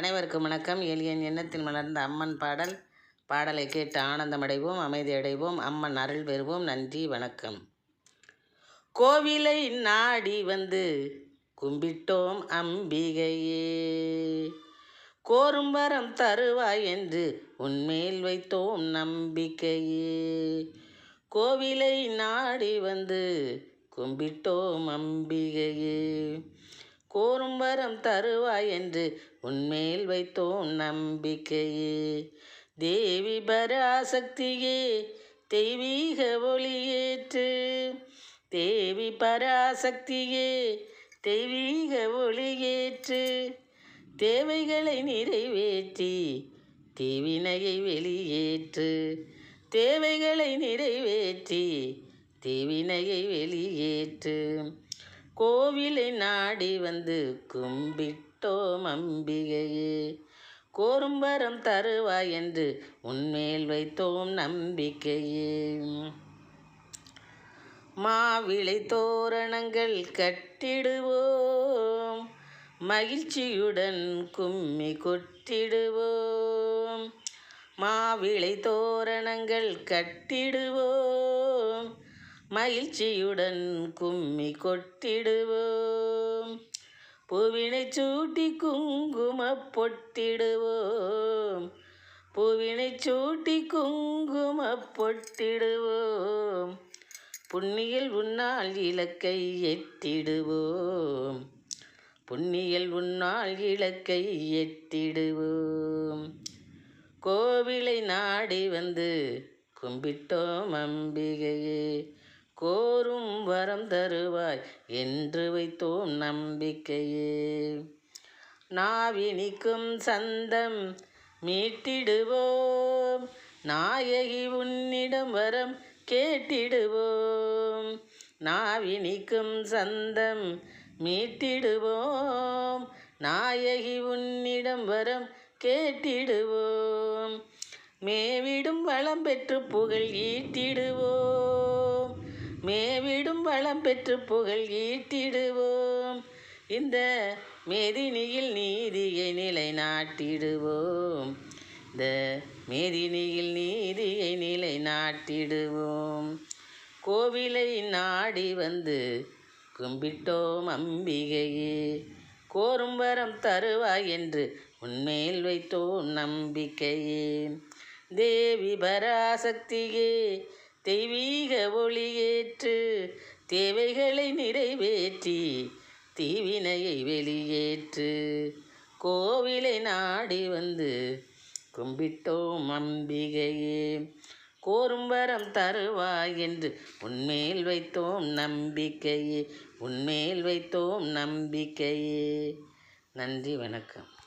அனைவருக்கும் வணக்கம். எளியன் எண்ணத்தில் மலர்ந்த அம்மன் பாடல். பாடலை கேட்டு ஆனந்தமடைவோம் அமைதியடைவோம் அம்மன் அருள் பெறுவோம். நன்றி வணக்கம். கோவிலை நாடி வந்து கும்பிட்டோம் அம்பிகையே. கோரும் வரம் தருவாய் என்று உன்மேல் வைத்தோம் நம்பிக்கையே. கோவிலை நாடி வந்து கும்பிட்டோம் அம்பிகையே. கோரும் வரம் தருவாய் என்று உன்மேல் வைத்தோம் நம்பிக்கையே. தேவி பராசக்தியே தெய்வீக ஒளியேற்று. தேவி பராசக்தியே தெய்வீக ஒளியேற்று. தேவைகளை நிறைவேற்றி தீவினையை வெளியேற்று. தேவைகளை நிறைவேற்றி தீவினையை வெளியேற்று. கோவிலை நாடி வந்து கும்பிட்டோம் அம்பிகையே. கோரும்பரம் தருவா தருவாய் என்று உன்மேல் வைத்தோம் நம்பிக்கையே. மாவிளை தோரணங்கள் கட்டிடுவோம் மகிழ்ச்சியுடன் கும்மி கொட்டிடுவோம். மாவிளை தோரணங்கள் கட்டிடுவோம் மகிழ்ச்சியுடன் கும்மி கொட்டிடுவோம். பூவினை சூட்டி குங்கும பொட்டிடுவோம். பூவினை சூட்டி குங்கும பொட்டிடுவோம். புண்ணியில் உன்னால் இலக்கை எட்டிடுவோம். புண்ணியல் உன்னால் இலக்கை எட்டிடுவோம். கோவிலை நாடி வந்து கும்பிட்டோம் அம்பிகையே. கோரும் வரம் தருவாய் என்று வைத்தோம் நம்பிக்கையே. நாவினிக்கும் சந்தம் மீட்டிடுவோம். நாயகி உன்னிடம் வரம் கேட்டிடுவோம். நாவினிக்கும் சந்தம் மீட்டிடுவோம். நாயகி உன்னிடம் வரம் கேட்டிடுவோம். மேவிடும் வளம் பெற்று புகழ் ஈட்டிடுவோம். மேவிடும் வளம் பெற்று புகழ் ஈட்டிடுவோம். இந்த மேதினியில் நீதியை நிலைநாட்டிடுவோம். இந்த மேதினியில் நீதியை நிலைநாட்டிடுவோம். கோவிலை நாடி வந்து கும்பிட்டோம் அம்பிகையே. கோரும் வரம் தருவாய் என்று உன்மேல் வைத்தோம் நம்பிக்கையே. தேவி பராசக்தியே தெய்வீக ஒளியேற்று தேவைகளை நிறைவேற்றி தீவினையை வெளியேற்று. கோவிலை நாடி வந்து கும்பிட்டோம் அம்பிகையே. கோரும் வரம் தருவாய் என்று உன்மேல் வைத்தோம் நம்பிக்கையே. உன்மேல் வைத்தோம் நம்பிக்கையே. நன்றி வணக்கம்.